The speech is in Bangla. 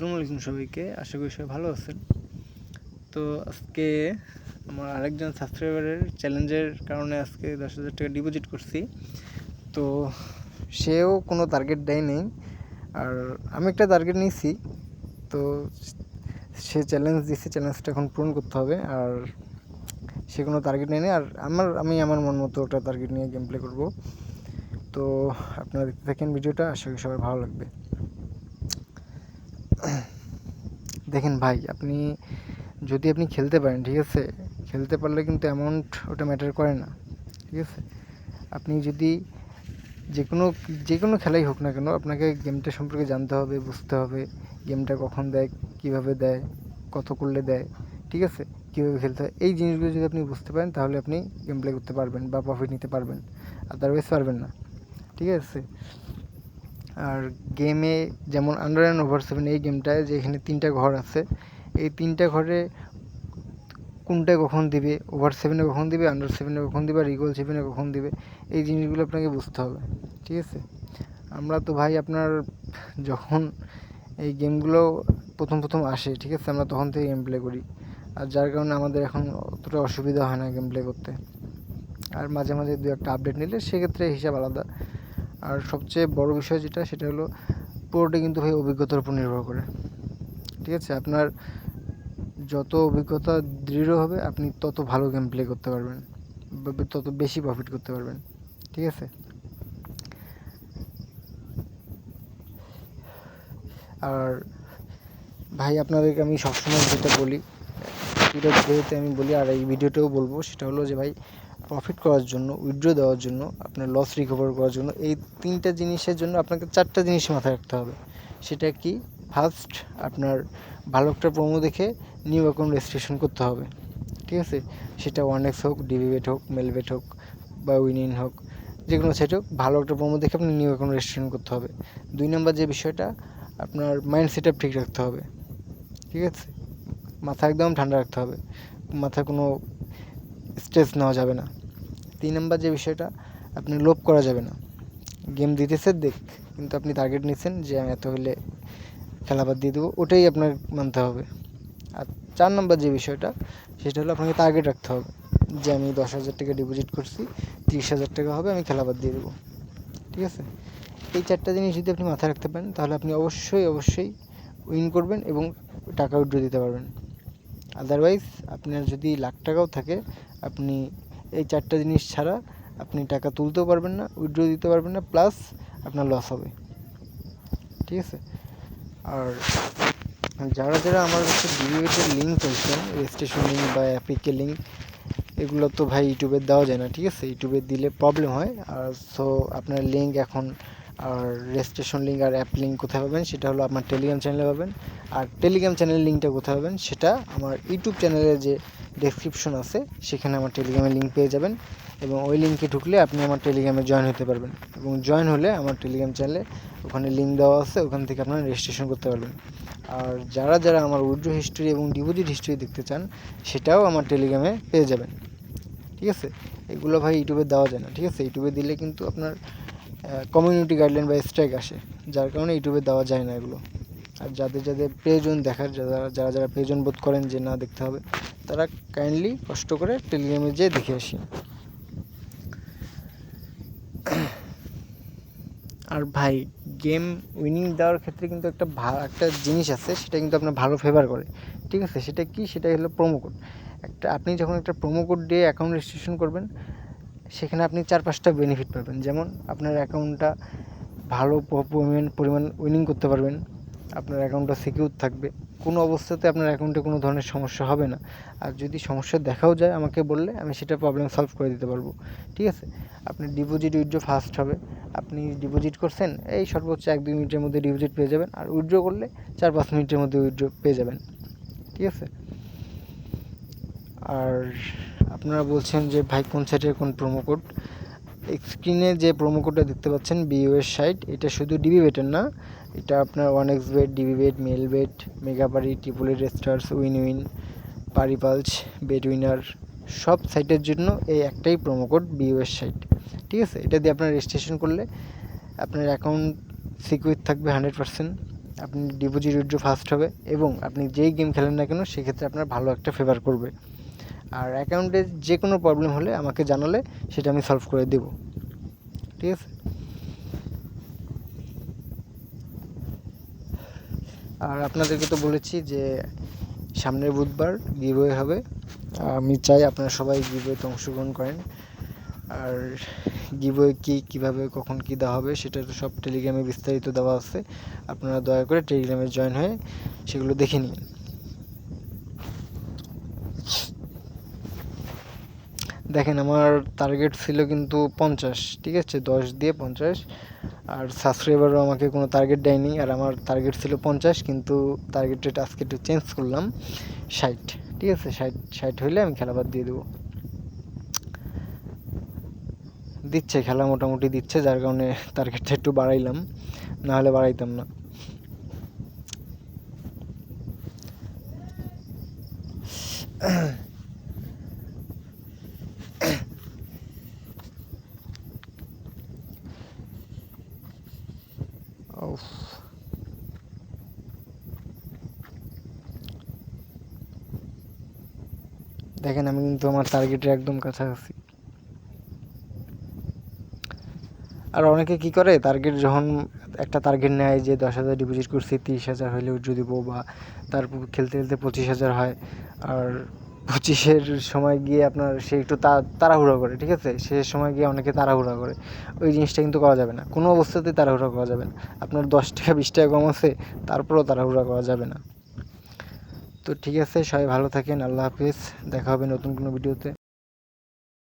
আসসালামু আলাইকুম সবাইকে। আশা করি সবাই ভালো আছেন। তো আজকে আমার আরেকজন সাবস্ক্রাইবারের চ্যালেঞ্জের কারণে আজকে দশ হাজার টাকা ডিপোজিট করছি। তো সেও কোনো টার্গেট দেয়নি আর আমি একটা টার্গেট নিয়েছি। তো সে চ্যালেঞ্জ দিয়েছে চ্যালেঞ্জটা এখন পূরণ করতে হবে। আর সে কোনো টার্গেট নেয়নি আর আমার, আমি আমার মন মতো একটা টার্গেট নিয়ে গেম প্লে করব। তো আপনারা দেখতে থাকেন ভিডিওটা। আশা করি সবার ভালো লাগবে। দেখেন ভাই, আপনি যদি আপনি খেলতে পারেন, ঠিক আছে? খেলতে পারলে কিন্তু অ্যামাউন্ট ওটা ম্যাটার করে না, ঠিক আছে? আপনি যদি যে কোনো যে কোনো খেলাই হোক না কেন, আপনাকে গেমটা সম্পর্কে জানতে হবে, বুঝতে হবে গেমটা কখন দেয়, কীভাবে দেয়, কত করলে দেয়, ঠিক আছে? কীভাবে খেলতে হয়, এই জিনিসগুলো যদি আপনি বুঝতে পারেন, তাহলে আপনি গেম প্লে করতে পারবেন বা প্রফিট নিতে পারবেন আদারওয়াইজ পারবেন না, ঠিক আছে? আর গেমে যেমন আন্ডার অ্যান্ড ওভার সেভেন এই গেমটায় যে এখানে তিনটা ঘর আছে, এই তিনটা ঘরে কোনটা কখন দিবে? ওভার সেভেনে কখন দিবে? আন্ডার সেভেনে কখন দিবে? আর ইগোল সেভেনে কখন দিবে? এই জিনিসগুলো আপনাকে বুঝতে হবে, ঠিক আছে? আমরা তো ভাই আপনার যখন এই গেমগুলো প্রথম প্রথম আসে, ঠিক আছে? আমরা তখন থেকে গেম প্লে করি। আর যার কারণে আমাদের এখন অতটা অসুবিধা হয় না গেম প্লে করতে। আর মাঝে মাঝে দু একটা আপডেট নিলে সেক্ষেত্রে হিসাব আলাদা। আর সবচেয়ে বড় বিষয় যেটা, সেটা হলো পুরোটা কিন্তু ভাই অভিজ্ঞতার উপর নির্ভর করে। ঠিক আছে? আপনার যত অভিজ্ঞতা দৃঢ় হবে, আপনি তত ভালো গেম প্লে করতে পারবেন তত বেশি প্রফিট করতে পারবেন। ঠিক আছে? আর ভাই, আপনাদেরকে আমি সবসময় যেটা বলি ভিডিওতে আমি বলি, আর এই ভিডিওতেও বলব, সেটা হলো যে ভাই প্রফিট করার জন্য উইথড্র দেওয়ার জন্য, আপনার লস রিকভার করার জন্য, এই তিনটা জিনিসের জন্য আপনাকে চারটা জিনিস মাথায় রাখতে হবে। সেটা কি? ফার্স্ট আপনার ভালো একটা প্রোমো দেখে নিউ অ্যাকাউন্ট রেজিস্ট্রেশন করতে হবে। ঠিক আছে? সেটা ওয়ান এক্স হোক ডিবিবেট হোক মেলবেট হোক বা উইনিন হোক যে কোনো সাইট হোক, ভালো একটা প্রোমো দেখে আপনি নিউ অ্যাকাউন্ট রেজিস্ট্রেশন করতে হবে। দুই নম্বর যে বিষয়টা, আপনার মাইন্ড সেট ঠিক রাখতে হবে। ঠিক আছে? মাথা একদম ঠান্ডা রাখতে হবে। মাথায় কোনো স্ট্রেস নেওয়া যাবে না। তিন নম্বর যে বিষয়টা, আপনি লোভ করা যাবে না। গেম দিতেছে দেখ। কিন্তু আপনি টার্গেট নিচ্ছেন যে আমি এত হলে খেলা বাদ দিয়ে দেবো, ওটাই আপনার মানতে হবে। আর চার নম্বর যে বিষয়টা, সেটা হলো আপনাকে টার্গেট রাখতে হবে। যে আমি দশ হাজার টাকা ডিপোজিট করছি, তিরিশ হাজার টাকা হবে, আমি খেলা বাদ দিয়ে দেবো। ঠিক আছে? এই চারটা জিনিস যদি আপনি মাথায় রাখতে পারেন, তাহলে আপনি অবশ্যই অবশ্যই উইন করবেন এবং টাকা উইড্রো দিতে পারবেন। আদারওয়াইজ আপনার যদি লাখ টাকাও থাকে, আপনি এই চারটে জিনিস ছাড়া আপনি টাকা তুলতেও পারবেন না উইড্রো দিতে পারবেন না প্লাস আপনার লস হবে। ঠিক আছে? আর যারা যারা আমার কাছে ভিডিওতে লিঙ্ক চাইছেন রেজিস্ট্রেশন লিঙ্ক বা অ্যাপিকে লিঙ্ক এগুলো তো ভাই ইউটিউবে দেওয়া যায় না, ঠিক আছে? ইউটিউবে দিলে প্রবলেম হয়। আর সো আপনার লিঙ্ক এখন আর রেজিস্ট্রেশন লিঙ্ক আর অ্যাপ লিঙ্ক কোথায় পাবেন সেটা হলো আমার টেলিগ্রাম চ্যানেলে পাবেন। আর টেলিগ্রাম চ্যানেলের লিঙ্কটা কোথায় পাবেন সেটা আমার ইউটিউব চ্যানেলের যে ডেসক্রিপশন আছে, সেখানে আমার টেলিগ্রামের লিঙ্ক পেয়ে যাবেন এবং ওই লিঙ্কে ঢুকলে আপনি আমার টেলিগ্রামে জয়েন হতে পারবেন এবং জয়েন হলে আমার টেলিগ্রাম চ্যানেলে ওখানে লিঙ্ক দেওয়া আছে, ওখান থেকে আপনারা রেজিস্ট্রেশন করতে পারবেন। আর যারা যারা আমার উইড্রো হিস্ট্রি এবং ডিপোজিট হিস্ট্রি দেখতে চান, সেটাও আমার টেলিগ্রামে পেয়ে যাবেন। ঠিক আছে? এগুলো ভাই ইউটিউবে দেওয়া যায় না। ঠিক আছে? ইউটিউবে দিলে কিন্তু আপনার কমিউনিটি গাইডলাইন বা স্ট্রাইক আসে, যার কারণে ইউটিউবে দেওয়া যায় না এগুলো। আর যাদের যাদের প্রয়োজন দেখার, যারা যারা যারা প্রয়োজন বোধ করেন যে না দেখতে হবে, তারা কাইন্ডলি কষ্ট করে টেলিগ্রামে যেয়ে দেখে আসি আর ভাই গেম উইনিং দেওয়ার ক্ষেত্রে কিন্তু একটা ভা, একটা জিনিস আছে, সেটা কিন্তু আপনার ভালো ফেভার করে। ঠিক আছে? সেটা কি? সেটা হলো প্রোমো কোড একটা, আপনি যখন একটা প্রোমো কোড দিয়ে অ্যাকাউন্ট রেজিস্ট্রেশন করবেন সেখানে আপনি চার, পাঁচটা বেনিফিট পাবেন। যেমন আপনার অ্যাকাউন্টটা ভালো পরিমাণ পরিমাণ উইনিং করতে পারবেন। আপনার অ্যাকাউন্টটা সিকিউর থাকবে। কোনো অবস্থাতে আপনার অ্যাকাউন্টে কোনো ধরনের সমস্যা হবে না। আর যদি সমস্যা দেখাও যায় আমাকে বললে, আমি সেটা প্রবলেম সলভ করে দিতে পারব। ঠিক আছে? আপনি ডিপোজিট উইথড্র ফাস্ট হবে। আপনি ডিপোজিট করছেন, এই সর্বোচ্চ এক, দুই মিনিটের মধ্যে ডিপোজিট পেয়ে যাবেন। আর উইথড্র করলে চার, পাঁচ মিনিটের মধ্যে উইথড্র পেয়ে যাবেন। ঠিক আছে? আর আপনারা বলছেন যে ভাই কোন সাইটের কোন প্রোমো কোড স্ক্রিনে যে প্রোমো কোডটা দেখতে পাচ্ছেন বিওএস সাইট এটা শুধু ডিবি বেটের না, এটা আপনার one X bet DB bet mel bet Megapari triple eight stars win win Paripulse bet winner সব সাইটের জন্য এই একটাই প্রোমো কোড বিওএস সাইট ঠিক আছে? এটা দিয়ে আপনার রেজিস্ট্রেশন করলে আপনার অ্যাকাউন্ট সিকিউর থাকবে হান্ড্রেড পারসেন্ট আপনি ডিপোজিট উইথড্র ফাস্ট হবে এবং আপনি যেই গেম খেলেন না কেন, সেক্ষেত্রে আপনার ভালো একটা ফেভার করবে। আর অ্যাকাউন্টে যে কোনো প্রবলেম হলে আমাকে জানালে সেটা আমি সলভ করে দেব। ঠিক আছে? আর আপনাদেরকে তো বলেছি যে সামনের বুধবার গিভওয়ে হবে। আমি চাই আপনারা সবাই গিভওয়েতে অংশগ্রহণ করেন। আর গিভওয়ে কী, কীভাবে, কখন, কী দেওয়া হবে সেটা তো সব টেলিগ্রামে বিস্তারিত দেওয়া আছে। আপনারা দয়া করে টেলিগ্রামে জয়েন হয়ে সেগুলো দেখে নিন। দেখেন, আমার টার্গেট ছিল কিন্তু পঞ্চাশ, ঠিক আছে? দশ দিয়ে পঞ্চাশ। আর সাবস্ক্রাইবারও আমাকে কোনো টার্গেট দেয়নি। আর আমার টার্গেট ছিল পঞ্চাশ, কিন্তু টার্গেট রেট আজকে একটু চেঞ্জ করলাম। ষাট, ঠিক আছে? ষাট ষাট হইলে আমি খেলা বাদ দিয়ে দেবো। দিচ্ছে, খেলা মোটামুটি দিচ্ছে, যার কারণে টার্গেটটা একটু বাড়াইলাম। না হলে বাড়াইতাম না। দেখেন আমি কিন্তু আমার টার্গেটের একদম কাছাকাছি। আর অনেকে কি করে? টার্গেট যখন একটা টার্গেট নেয় যে দশ হাজার ডিপোজিট করছি, তিরিশ হাজার হলে উজ্জ্ব দিব বা তারপর খেলতে খেলতে পঁচিশ হাজার হয়। আর পঁচিশের সময় গিয়ে আপনার সে একটু তাড়াহুড়ো করে, ঠিক আছে? সে সময় গিয়ে অনেকে তাড়াহুড়া করে। ওই জিনিসটা কিন্তু করা যাবে না। কোনো অবস্থাতেই তাড়াহুড়া করা যাবে না। আপনার দশ টাকা, বিশ টাকা কম আছে, তারপরেও তাড়াহুড়া করা যাবে না। তো ঠিক আছে সবাই ভালো থাকেন আল্লাহ হাফিজ দেখা হবে নতুন কোনো ভিডিওতে।